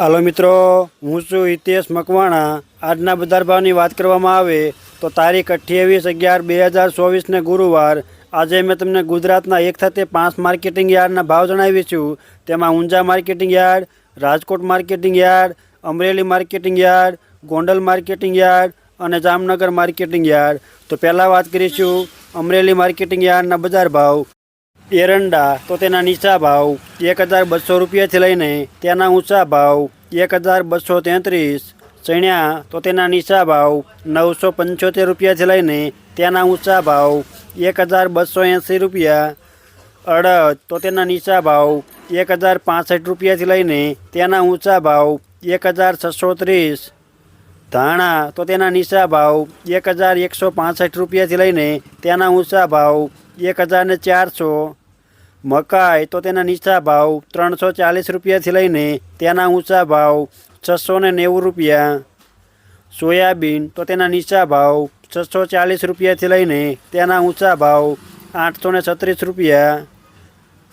હાલો મિત્રો, હું છું હિતેશ મકવાણા. આજના બજાર ભાવની વાત કરવામાં આવે તો તારીખ અઠ્યાવીસ અગિયાર બે હજાર ચોવીસને ગુરુવાર. આજે મેં તમને ગુજરાતના એક સાથે પાંચ માર્કેટિંગ યાર્ડના ભાવ જણાવી છું. તેમાં Unjha marketing yard, Rajkot marketing yard, Amreli marketing yard, Gondal marketing yard અને જામનગર માર્કેટિંગ યાર્ડ. તો પહેલાં વાત કરીશું અમરેલી માર્કેટિંગ યાર્ડના બજાર ભાવ. એરંડા તો તેના નીચા ભાવ એક હજાર બસો રૂપિયાથી લઈને તેના ઊંચા ભાવ એક હજાર બસો તેત્રીસ ચણ્યા તો તેના નીચા ભાવ નવસો પંચોતેર રૂપિયાથી લઈને તેના ઊંચા ભાવ એક હજાર બસો એંસી રૂપિયા અડદ તો તેના નીચા ભાવ એક હજાર પાસઠ રૂપિયાથી લઈને તેના ઊંચા ભાવ એક હજાર છસો ત્રીસ ધાણા તો તેના નીચા ભાવ એક હજાર એકસો પાસઠ રૂપિયાથી લઈને તેના ઊંચા ભાવ એક હજાર ને ચારસો મકાઈ તો તેના નીચા ભાવ ત્રણસો ચાલીસ રૂપિયાથી લઈને તેના ઊંચા ભાવ છસો ને નેવું રૂપિયા. સોયાબીન તો તેના નીચા ભાવ છસો ચાલીસ રૂપિયાથી લઈને તેના ઊંચા ભાવ આઠસો ને છત્રીસ રૂપિયા.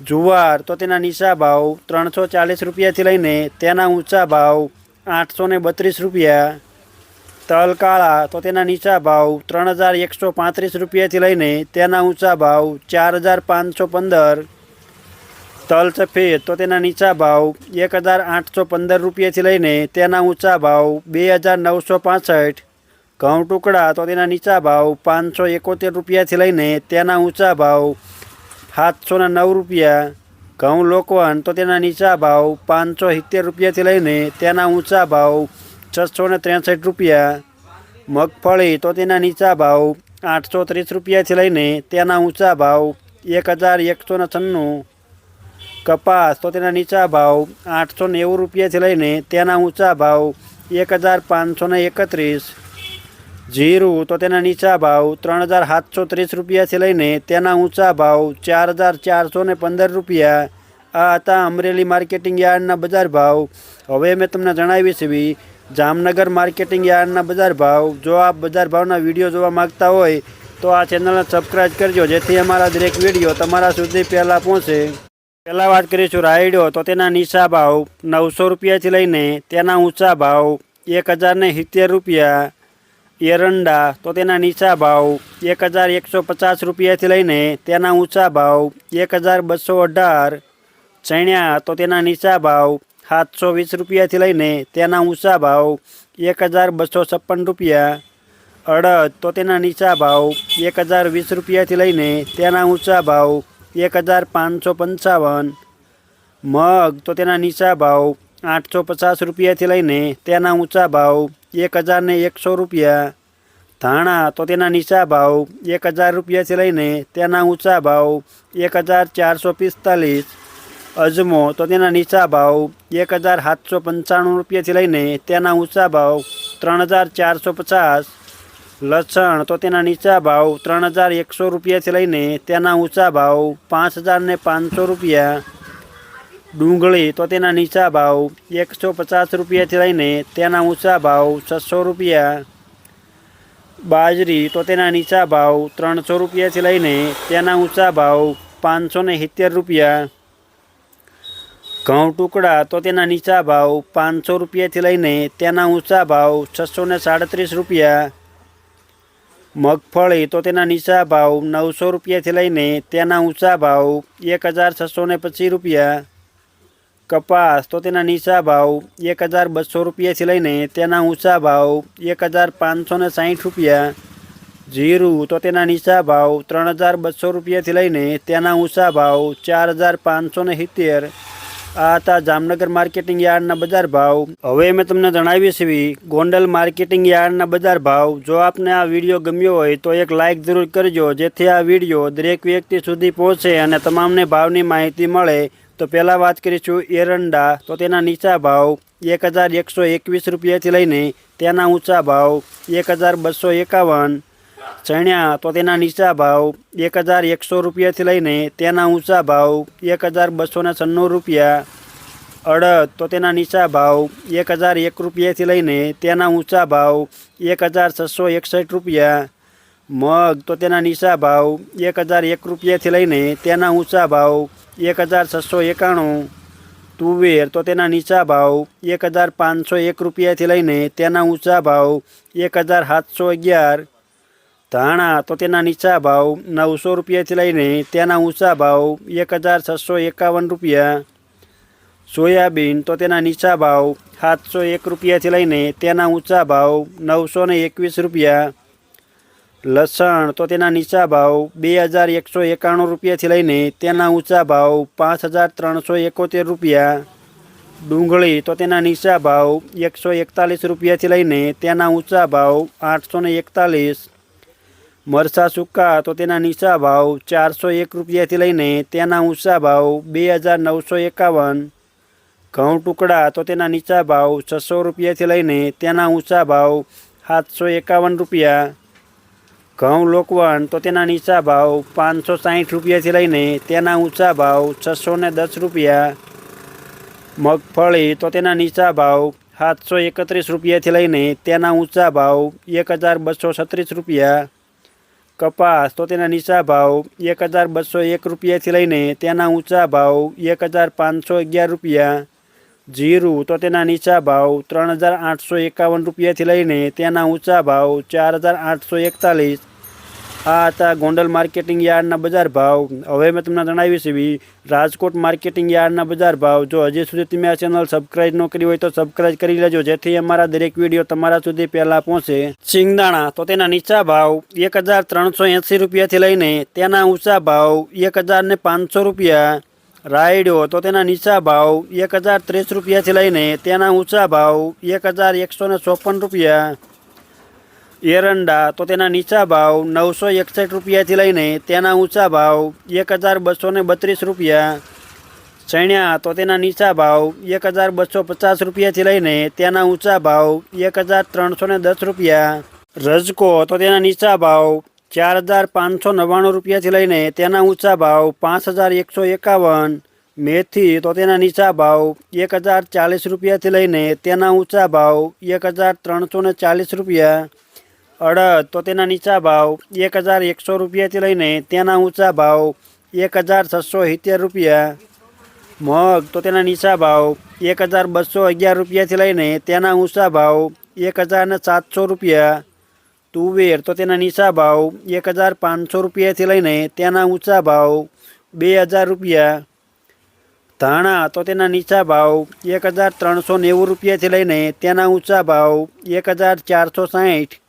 જુવાર તો તેના નીચા ભાવ ત્રણસો ચાલીસ રૂપિયાથી લઈને તેના ઊંચા ભાવ આઠસો ને બત્રીસ રૂપિયા. તલકાળા તો તેના નીચા ભાવ ત્રણ હજાર એકસો પાંત્રીસ રૂપિયાથી લઈને તેના ઊંચા ભાવ ચાર હજાર પાંચસો પંદર. તલ સફેદ, તો તેના નીચા ભાવ એક હજાર આઠસો પંદર રૂપિયાથી લઈને તેના ઊંચા ભાવ બે હજાર નવસો પાસઠ. ઘઉં ટુકડા, તો તેના નીચા ભાવ પાંચસો એકોતેર રૂપિયાથી લઈને તેના ઊંચા ભાવ સાતસોના નવ રૂપિયા. ઘઉં લોકવન, તો તેના નીચા ભાવ પાંચસો સિત્તેર રૂપિયાથી લઈને તેના ઊંચા ભાવ છસો ત્રેસઠ રૂપિયા. મગફળી, તો તેના નીચા ભાવ આઠસો ત્રીસ રૂપિયાથી લઈને તેના ઊંચા ભાવ એક હજાર એકસો છન્નું. કપાસ તો તેના નીચા ભાવ આઠસો નેવું રૂપિયાથી લઈને તેના ઊંચા ભાવ એક હજાર પાંચસો એકત્રીસ. જીરું તો તેના નીચા ભાવ ત્રણ હજાર સાતસો ત્રીસ રૂપિયાથી લઈને તેના ઊંચા ભાવ ચાર હજાર ચારસો ને પંદર રૂપિયા. આ હતા અમરેલી માર્કેટિંગ યાર્ડના બજાર ભાવ. હવે મેં તમને જણાવી છે જામનગર માર્કેટિંગ યાર્ડના બજાર ભાવ. જો આપ બજાર ભાવના વીડિયો જોવા માગતા હોય, તો આ ચેનલને સબસ્ક્રાઈબ કરજો, જેથી અમારા દરેક વીડિયો તમારા સુધી પહેલાં પહોંચે. પહેલાં વાત કરીશું રાયડો, તો તેના નીચા ભાવ નવસો રૂપિયાથી લઈને તેના ઊંચા ભાવ એક હજાર ને સિત્તેર રૂપિયા. એરંડા, તો તેના નીચા ભાવ એક હજાર એકસો પચાસ રૂપિયાથી લઈને તેના ઊંચા ભાવ એક હજાર બસો અઢાર. ચણ્યા, તો તેના નીચા ભાવ સાતસો વીસ રૂપિયાથી લઈને તેના ઊંચા ભાવ એક હજાર બસો છપ્પન રૂપિયા. અડદ, તો તેના નીચા ભાવ એક હજાર વીસ રૂપિયાથી લઈને તેના ઊંચા ભાવ એક હજાર પાંચસો પંચાવન. મગ તો તેના નીચા ભાવ આઠસો પચાસ રૂપિયાથી લઈને તેના ઊંચા ભાવ એક હજાર ને એકસો રૂપિયા. ધાણા તો તેના નીચા ભાવ એક હજાર રૂપિયાથી લઈને તેના ઊંચા ભાવ એક હજાર ચારસો પિસ્તાલીસ. અજમો તો તેના નીચા ભાવ એક હજાર સાતસો પંચાણું રૂપિયાથી લઈને તેના ઊંચા ભાવ ત્રણ હજાર ચારસો પચાસ. લસણ, તો તેના નીચા ભાવ ત્રણ હજાર એકસો રૂપિયાથી લઈને તેના ઊંચા ભાવ પાંચ હજાર ને પાંચસો રૂપિયા. ડુંગળી, તો તેના નીચા ભાવ એકસો પચાસ રૂપિયાથી લઈને તેના ઊંચા ભાવ છસો રૂપિયા. બાજરી, તો તેના નીચા ભાવ ત્રણસો રૂપિયાથી લઈને તેના ઊંચા ભાવ પાંચસો ને સિત્તેર રૂપિયા. ઘઉં ટુકડા, તો તેના નીચા ભાવ પાંચસો રૂપિયાથી લઈને તેના ઊંચા ભાવ છસો ને સાડત્રીસ રૂપિયા. મગફળી, તો તેના નીચા ભાવ નવસો રૂપિયાથી લઈને તેના ઊંચા ભાવ એક હજાર છસો ને પચીસ રૂપિયા. કપાસ, તો તેના નીચા ભાવ એક હજાર બસો રૂપિયાથી લઈને તેના ઊંચા ભાવ એક હજાર પાંચસો ને સાહીઠ રૂપિયા. જીરું, તો તેના નીચા ભાવ ત્રણ હજાર બસો રૂપિયાથી લઈને તેના ઊંચા ભાવ ચાર હજાર પાંચસો ને સિત્તેર. આ હતા જામનગર માર્કેટિંગ યાર્ડના બજાર ભાવ. હવે મેં તમને જણાવી છે, ગોંડલ માર્કેટિંગ યાર્ડના બજાર ભાવ. જો આપને આ વીડિયો ગમ્યો હોય, તો એક લાઇક જરૂર કરજો, જેથી આ વીડિયો દરેક વ્યક્તિ સુધી પહોંચે અને તમામને ભાવની માહિતી મળે. તો પહેલાં વાત કરીશું એરંડા. તો તેના નીચા ભાવ એક હજાર એકસો એકવીસ રૂપિયાથી લઈને તેના ઊંચા ભાવ એક હજાર બસો એકાવન. ચણ્યા તો તેના નીચા ભાવ એક હજાર એકસો રૂપિયાથી લઈને તેના ઊંચા ભાવ એક હજાર બસો ને છન્નું રૂપિયા. અડદ તો તેના નીચા ભાવ એક હજાર એક રૂપિયાથી લઈને તેના ઊંચા ભાવ એક હજાર છસો એકસઠ રૂપિયા. મગ તો તેના નીચા ભાવ એક હજાર એક રૂપિયાથી લઈને તેના ઊંચા ભાવ એક હજાર છસો એકાણું. તુવેર તો તેના નીચા ભાવ એક હજાર પાંચસો એક રૂપિયાથી લઈને તેના ઊંચા ભાવ એક હજાર સાતસો અગિયાર. ધાણા તો તેના નીચા ભાવ નવસો રૂપિયાથી લઈને તેના ઊંચા ભાવ એક હજાર છસો એકાવન રૂપિયા. સોયાબીન, તો તેના નીચા ભાવ સાતસો એક રૂપિયાથી લઈને તેના ઊંચા ભાવ નવસો ને એકવીસ રૂપિયા. લસણ, તો તેના નીચા ભાવ બે હજાર એકસો એકાણું રૂપિયાથી લઈને તેના ઊંચા ભાવ પાંચ હજાર ત્રણસો એકોતેર રૂપિયા. ડુંગળી, તો તેના નીચા ભાવ એકસો એકતાલીસ રૂપિયાથી લઈને તેના ઊંચા ભાવ આઠસો ને એકતાલીસ. મરચાં સૂકા તો તેના નીચા ભાવ ચારસો એક રૂપિયાથી લઈને તેના ઊંચા ભાવ બે હજાર નવસો એકાવન. ઘઉં ટુકડા તો તેના નીચા ભાવ છસો રૂપિયાથી લઈને તેના ઊંચા ભાવ સાતસો એકાવન રૂપિયા. ઘઉં લોકવણ તો તેના નીચા ભાવ પાંચસો સાહીઠ રૂપિયાથી લઈને તેના ઊંચા ભાવ છસો ને દસ રૂપિયા. મગફળી તો તેના નીચા ભાવ સાતસો એકત્રીસ રૂપિયાથી લઈને તેના ઊંચા ભાવ એક હજાર બસો છત્રીસ રૂપિયા. કપાસ તો તેના નીચા ભાવ એક હજાર બસો એક રૂપિયાથી લઈને તેના ઊંચા ભાવ એક હજાર પાંચસો અગિયાર રૂપિયા. જીરું તો તેના નીચા ભાવ ત્રણ હજાર આઠસો એકાવન રૂપિયાથી લઈને તેના ઊંચા ભાવ ચાર હજાર આઠસો એકતાલીસ. આ હતા ગોંડલ માર્કેટિંગ યાર્ડના બજાર ભાવ. હવે મેં તમને જણાવીશ એવી રાજકોટ માર્કેટિંગ યાર્ડના બજાર ભાવ. જો હજી સુધી તમે આ ચેનલ સબસ્ક્રાઇબ ન કરી હોય તો સબસ્ક્રાઇબ કરી લેજો, જેથી અમારા દરેક વીડિયો તમારા સુધી પહેલાં પહોંચે. સિંગદાણા તો તેના નીચા ભાવ એક હજાર ત્રણસો એંસી રૂપિયાથી લઈને તેના ઊંચા ભાવ એક હજાર પાંચસો રૂપિયા. રાયડો, તો તેના નીચા ભાવ એક હજાર ત્રીસ રૂપિયાથી લઈને તેના ઊંચા ભાવ એક હજાર એકસો ચોપન રૂપિયા. એરંડા, તો તેના નીચા ભાવ નવસો એકસઠ રૂપિયાથી લઈને તેના ઊંચા ભાવ એક હજાર બસો ને બત્રીસ રૂપિયા. ચણ્યા, તો તેના નીચા ભાવ એક હજાર બસો પચાસ રૂપિયાથી લઈને તેના ઊંચા ભાવ એક હજાર ત્રણસો ને દસ રૂપિયા. રજકો, તો તેના નીચા ભાવ ચાર હજાર પાંચસો નવ્વાણું રૂપિયાથી લઈને તેના ઊંચા ભાવ પાંચ હજાર એકસો એકાવન. મેથી, તો તેના નીચા ભાવ એક હજાર ચાલીસ રૂપિયાથી લઈને તેના ઊંચા ભાવ એક હજાર ત્રણસો ને ચાલીસ રૂપિયા. અડદ તો તેના નીચા ભાવ એક હજાર એકસો રૂપિયાથી લઈને તેના ઊંચા ભાવ એક હજાર છસો સિત્તેર રૂપિયા. મગ તો તેના નીચા ભાવ એક હજાર બસો અગિયાર રૂપિયાથી લઈને તેના ઊંચા ભાવ એક હજાર ને સાતસો રૂપિયા. તુવેર તો તેના નીચા ભાવ એક હજાર પાંચસો રૂપિયાથી લઈને તેના ઊંચા ભાવ બે હજાર રૂપિયા. ધાણા તો તેના નીચા ભાવ એક હજાર ત્રણસો નેવું રૂપિયાથી લઈને તેના ઊંચા ભાવ એક હજાર ચારસો સાહીઠ.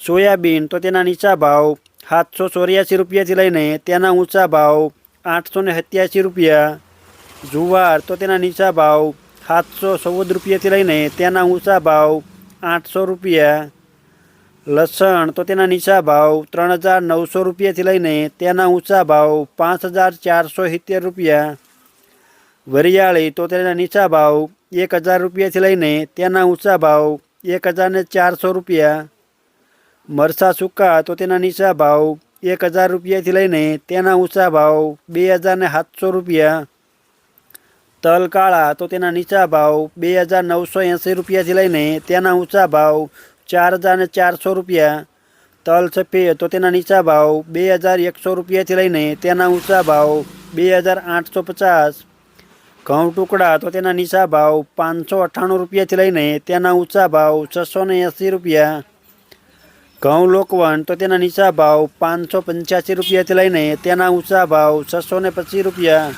સોયાબીન તો તેના નીચા ભાવ સાતસો ચોર્યાસી રૂપિયાથી લઈને તેના ઊંચા ભાવ આઠસો ને સત્યાસી રૂપિયા. જુવાર તો તેના નીચા ભાવ સાતસો ચૌદ રૂપિયાથી લઈને તેના ઊંચા ભાવ આઠસો રૂપિયા. લસણ તો તેના નીચા ભાવ ત્રણ હજાર નવસો રૂપિયાથી લઈને તેના ઊંચા ભાવ પાંચ હજાર ચારસો સિત્તેર રૂપિયા. વરિયાળી તો તેના નીચા ભાવ એક હજાર રૂપિયાથી લઈને તેના ઊંચા ભાવ એક હજાર ચારસો રૂપિયા. મરચાં સૂકા તો તેના નીચા ભાવ એક હજાર રૂપિયાથી લઈને તેના ઊંચા ભાવ બે હજાર સાતસો રૂપિયા. તલ કાળા તો તેના નીચા ભાવ બે હજાર નવસો એંસી રૂપિયાથી લઈને તેના ઊંચા ભાવ ચાર હજાર ચારસો રૂપિયા. તલ સફેદ તો તેના નીચા ભાવ બે હજાર એકસો રૂપિયાથી લઈને તેના ઊંચા ભાવ બે હજાર આઠસો પચાસ. ઘઉં ટુકડા તો તેના નીચા ભાવ પાંચસો અઠ્ઠાણું રૂપિયાથી લઈને તેના ઊંચા ભાવ છસો એંસી રૂપિયા. ઘઉં લોકવન તો તેના નીચા ભાવ પાંચસો પંચ્યાસી રૂપિયાથી લઈને તેના ઊંચા ભાવ છસો ને પચીસ રૂપિયા.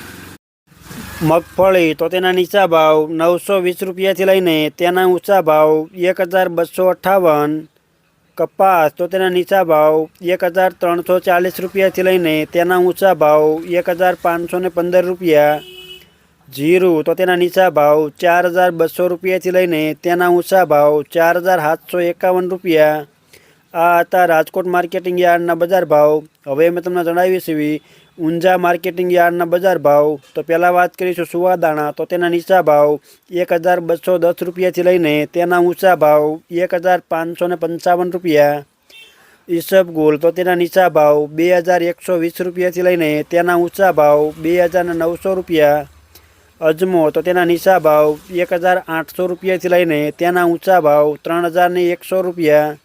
મગફળી તો તેના નીચા ભાવ નવસો વીસ રૂપિયાથી લઈને તેના ઊંચા ભાવ એક હજાર બસો અઠ્ઠાવન કપાસ તો તેના નીચા ભાવ એક હજાર ત્રણસો ચાલીસ રૂપિયાથી લઈને તેના ઊંચા ભાવ એક હજાર પાંચસો ને પંદર રૂપિયા. જીરું તો તેના નીચા ભાવ ચાર હજાર બસો રૂપિયાથી લઈને તેના ઊંચા ભાવ ચાર હજાર સાતસો એકાવન રૂપિયા. આ હતા રાજકોટ માર્કેટિંગ યાર્ડના બજાર ભાવ. હવે મેં તમને જણાવીશ એવી ઊંઝા માર્કેટિંગ યાર્ડના બજાર ભાવ. તો પહેલાં વાત કરીશું સુવાદાણા તો તેના નીચા ભાવ એક હજાર બસો દસ રૂપિયાથી લઈને તેના ઊંચા ભાવ એક હજાર પાંચસો ને પંચાવન રૂપિયા. ઈસબગુલ તો તેના નીચા ભાવ બે હજાર એકસો વીસ રૂપિયાથી લઈને તેના ઊંચા ભાવ બે હજાર નવસો રૂપિયા. અજમો, તો તેના નીચા ભાવ એક હજાર આઠસો રૂપિયાથી લઈને તેના ઊંચા ભાવ ત્રણ હજાર ને એકસો રૂપિયા.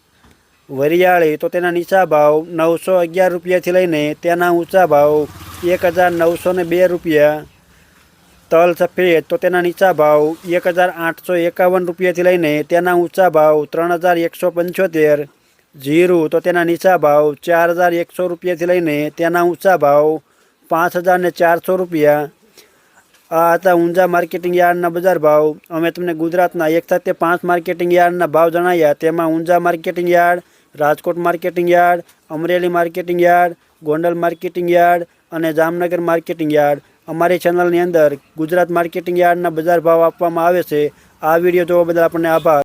વરિયાળી, તો તેના નીચા ભાવ નવસો અગિયાર રૂપિયાથી લઈને તેના ઊંચા ભાવ એક હજાર નવસો ને બે રૂપિયા. તલ સફેદ, તો તેના નીચા ભાવ એક હજાર આઠસો એકાવન રૂપિયાથી લઈને તેના ઊંચા ભાવ ત્રણ હજાર એકસો પંચોતેર. જીરું, તો તેના નીચા ભાવ ચાર હજાર એકસો રૂપિયાથી લઈને તેના ઊંચા ભાવ પાંચ હજાર ને ચારસો રૂપિયા. આ હતા ઊંઝા માર્કેટિંગ યાર્ડના બજાર ભાવ. અમે તમને ગુજરાતના એક સાથે પાંચ માર્કેટિંગ યાર્ડના ભાવ જણાવ્યા તેમાં Unjha marketing yard Rajkot marketing yard, Amreli marketing yard, Gondal marketing yard અને જામનગર માર્કેટિંગ યાર્ડ. અમારી ચેનલની અંદર ગુજરાત માર્કેટિંગ યાર્ડના બજાર ભાવ આપવામાં આવે છે. આ વીડિયો જોવા બદલ આપણને આભાર.